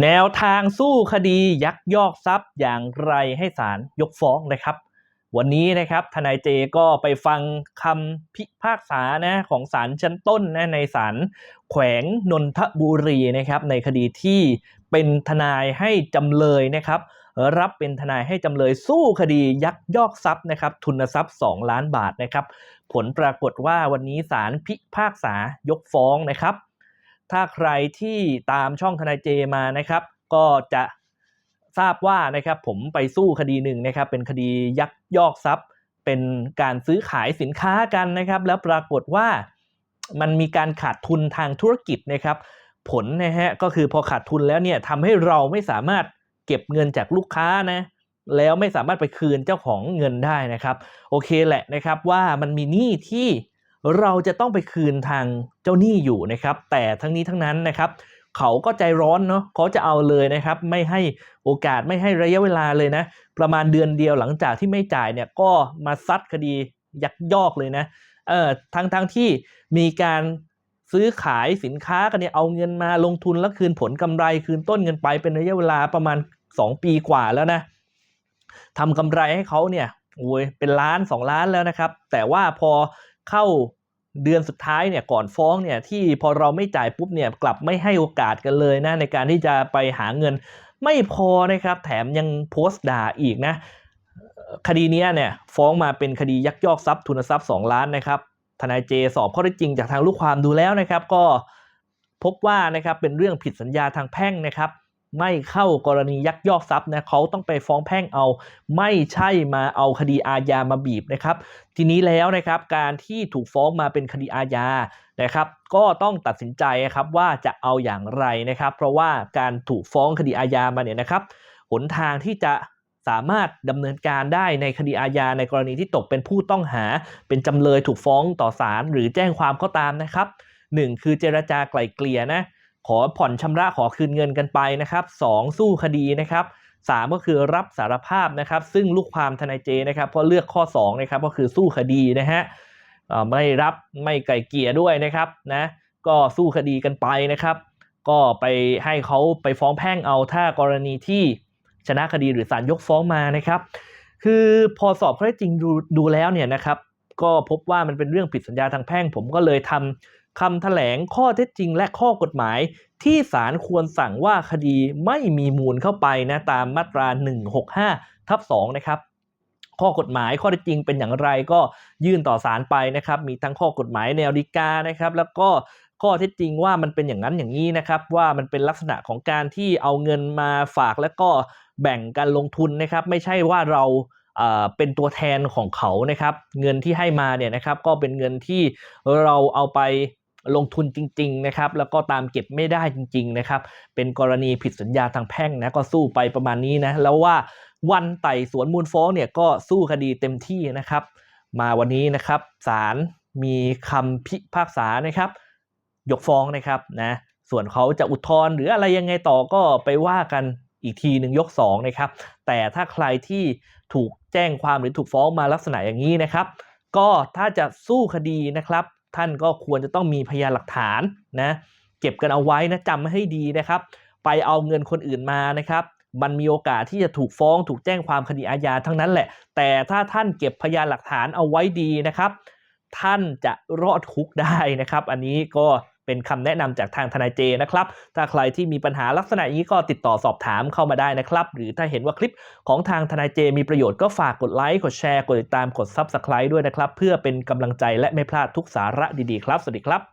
แนวทางสู้คดียักยอกทรัพย์อย่างไรให้ศาลยกฟ้องนะครับ วันนี้นะครับทนายเจก็ไปฟังคำพิพากษานะของศาลชั้นต้นนะในศาลแขวงนนทบุรีนะครับ ในคดีที่เป็นทนายให้จำเลยนะครับ รับเป็นทนายให้จำเลยสู้คดียักยอกทรัพย์นะครับ ทุนทรัพย์ 2 ล้านบาทนะครับ ผลปรากฏว่าวันนี้ศาลพิพากษายกฟ้องนะครับ ถ้าใครที่ตามช่องทนายเจมานะครับ ก็จะทราบว่านะครับผมไปสู้คดีหนึ่งนะครับ เป็นคดียักยอกทรัพย์ เป็นการซื้อขายสินค้ากันนะครับ แล้วปรากฏว่ามันมีการขาดทุนทางธุรกิจนะครับ ผลนะฮะก็คือพอขาดทุนแล้วเนี่ยทำให้เราไม่สามารถเก็บเงินจากลูกค้านะแล้วไม่สามารถไปคืนเจ้าของเงินได้นะครับ โอเคแหละนะครับว่ามันมีหนี้ที่ เราจะต้องไปคืนทางเจ้าหนี้อยู่นะครับ แต่ทั้งนี้ทั้งนั้นนะครับ เขาก็ใจร้อนเนาะเขาจะเอาเลยนะครับ ไม่ให้โอกาสไม่ให้ระยะเวลาเลยนะ ประมาณเดือนเดียวหลังจากที่ไม่จ่ายเนี่ยก็มาซัดคดียักยอกเลยนะเออทั้งทั้งที่มีการซื้อขายสินค้ากันเนี่ยเอาเงินมาลงทุนแล้วคืนผลกำไรคืนต้นเงินไปเป็นระยะเวลาประมาณ 2 ปีกว่าแล้วนะทำกำไรให้เขาเนี่ยโอ้ยเป็นล้าน 2 ล้านแล้วนะครับ แต่ว่าพอ เข้าเดือนสุดท้ายเนี่ยก่อนฟ้องเนี่ยที่พอเราไม่จ่ายปุ๊บเนี่ยกลับไม่ให้โอกาสกันเลยนะในการที่จะไปหาเงินไม่พอนะครับ แถมยังโพสต์ด่าอีกนะคดีเนี้ยเนี่ยฟ้องมาเป็นคดียักยอกทรัพย์ทุนทรัพย์ 2 ล้านนะครับทนายเจสอบข้อเท็จจริงจากทางลูกความดูแล้วนะครับ ก็พบว่านะครับเป็นเรื่องผิดสัญญาทางแพ่งนะครับ ไม่เข้ากรณียักยอกทรัพย์นะเขาต้องไปฟ้องแพ่งเอา ไม่ใช่มาเอาคดีอาญามาบีบนะครับ ทีนี้แล้วนะครับการที่ถูกฟ้องมาเป็นคดีอาญานะครับ ก็ต้องตัดสินใจครับว่าจะเอาอย่างไรนะครับ เพราะว่าการถูกฟ้องคดีอาญามาเนี่ยนะครับหนทางที่จะสามารถดำเนินการได้ในคดีอาญาในกรณีที่ตกเป็นผู้ต้องหา เป็นจำเลยถูกฟ้องต่อศาลหรือแจ้งความก็ตามนะครับหนึ่งคือเจรจาไกล่เกลี่ยนะ ขอผ่อนชำระขอคืนเงินกันไปนะครับสองสู้คดีนะครับสามก็คือรับสารภาพนะครับ ซึ่งลูกความทนายเจนะครับก็เลือกข้อสองนะครับก็คือสู้คดีนะฮะไม่รับไม่ไกลเกี่ยด้วยนะครับนะก็สู้คดีกันไปนะครับ ก็ไปให้เขาไปฟ้องแพ่งเอาถ้ากรณีที่ชนะคดีหรือศาลยกฟ้องมานะครับ คือพอสอบข้อเท็จจริงดูดูแล้วเนี่ยนะครับ ก็พบว่ามันเป็นเรื่องผิดสัญญาทางแพ่ง ผมก็เลยทำ คำแถลงข้อเท็จจริงและข้อกฎหมาย ที่ศาลควรสั่งว่าคดีไม่มีมูลเข้าไปนะตามมาตรา 165 ทับ 2 นะครับข้อกฎหมายข้อเท็จจริงเป็นอย่างไรก็ยื่นต่อศาลไปนะครับ มีทั้งข้อกฎหมายแนวดีกานะครับ แล้วก็ข้อเท็จจริงว่ามันเป็นอย่างนั้นอย่างนี้นะครับ ว่ามันเป็นลักษณะของการที่เอาเงินมาฝากแล้วก็แบ่งการลงทุนนะครับ ไม่ใช่ว่าเราเป็นตัวแทนของเขานะครับ เงินที่ให้มาเนี่ยนะครับ ก็เป็นเงินที่เราเอาไป ลงทุนจริงๆนะครับแล้วก็ตามเก็บไม่ได้จริงๆนะครับเป็นกรณีผิดสัญญาทางแพ่งนะก็สู้ไปประมาณนี้นะแล้วว่าวันไต่สวนมูลฟ้องเนี่ยก็สู้คดีเต็มที่นะครับ มาวันนี้นะครับศาลมีคำพิพากษานะครับ ยกฟ้องนะครับนะส่วนเขาจะอุทธรณ์หรืออะไรยังไงต่อก็ไปว่ากันอีกทีหนึ่งยกสองนะครับแต่ถ้าใครที่ถูกแจ้งความหรือถูกฟ้องมาลักษณะอย่างนี้นะครับ ก็ถ้าจะสู้คดีนะครับ ท่านก็ควรจะต้องมีพยานหลักฐานนะเก็บกันเอาไว้นะจำให้ดีนะครับ ไปเอาเงินคนอื่นมานะครับมันมีโอกาสที่จะถูกฟ้องถูกแจ้งความคดีอาญาทั้งนั้นแหละ แต่ถ้าท่านเก็บพยานหลักฐานเอาไว้ดีนะครับ ท่านจะรอดคุกได้นะครับ อันนี้ก็ เป็นคำแนะนำจากทางทนายเจนะครับ ถ้าใครที่มีปัญหาลักษณะนี้ก็ติดต่อสอบถามเข้ามาได้นะครับ หรือถ้าเห็นว่าคลิปของทางทนายเจมีประโยชน์ก็ฝากกดไลค์ กดแชร์ กดติดตาม กด Subscribe ด้วยนะครับ เพื่อเป็นกำลังใจและไม่พลาดทุกสาระดีๆครับ สวัสดีครับ